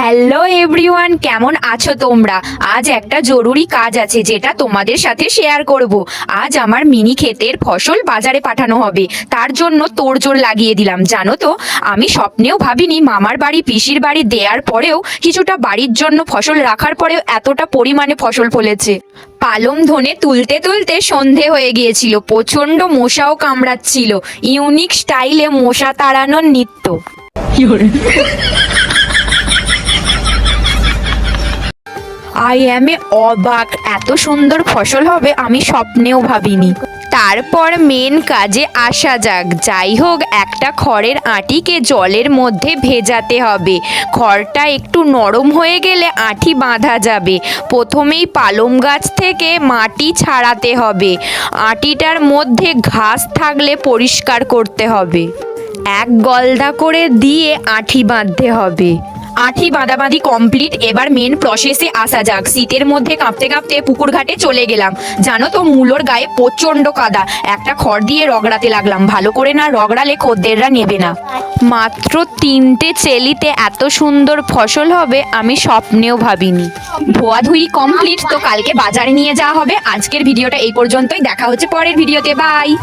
Hello everyone কেমন আছো তোমরা? আজ একটা জরুরি কাজ আছে যেটা তোমাদের সাথে শেয়ার করব। আজ আমার মিনি ক্ষেতের ফসল বাজারে পাঠানো হবে। তার জন্য তোড়জোড় লাগিয়ে দিলাম, জানো তো? আমি স্বপ্নেও ভাবিনি মামার বাড়ি, পিসির বাড়ি দেওয়ার পরেও কিছুটা বাড়ির জন্য ফসল রাখার পরেও এতটা পরিমাণে ফসল ফলেছে। পালং ধনে তুলতে তুলতে সন্ধে হয়ে গিয়েছিল, প্রচণ্ড মশাও কামড়াচ্ছিল। ইউনিক স্টাইলে মশা তাড়ানোর নৃত্য। আই এম এ অবাক। এত সুন্দর ফসল হবে, আমি স্বপ্নেও ভাবিনি। তারপর মেন কাজে আসা যাক। যাই হোক, একটা খড়ের আঁটিকে জলের মধ্যে ভেজাতে হবে। খড়টা একটু নরম হয়ে গেলে আঁটি বাঁধা যাবে। প্রথমেই পালং গাছ থেকে মাটি ছাড়াতে হবে। আঁটিটার মধ্যে ঘাস থাকলে পরিষ্কার করতে হবে। এক গলদা করে দিয়ে আঁটি বাঁধতে হবে। আঁঠি বাঁধাবাঁধি কমপ্লিট এবার মেন প্রসেসে আসা যাক। শীতের মধ্যে কাঁপতে কাঁপতে পুকুর ঘাটে চলে গেলাম। জানো তো, মূলোর গায়ে প্রচণ্ড কাদা। একটা খড় দিয়ে রগড়াতে লাগলাম। ভালো করে না রগড়ালে খদ্দেররা নেবে না। মাত্র তিনটে চেলিতে এত সুন্দর ফসল হবে, আমি স্বপ্নেও ভাবিনি। ধোয়াধুয়ি কমপ্লিট তো কালকে বাজারে নিয়ে যাওয়া হবে। আজকের ভিডিওটা এই পর্যন্তই। দেখা হচ্ছে পরের ভিডিওতে। বাই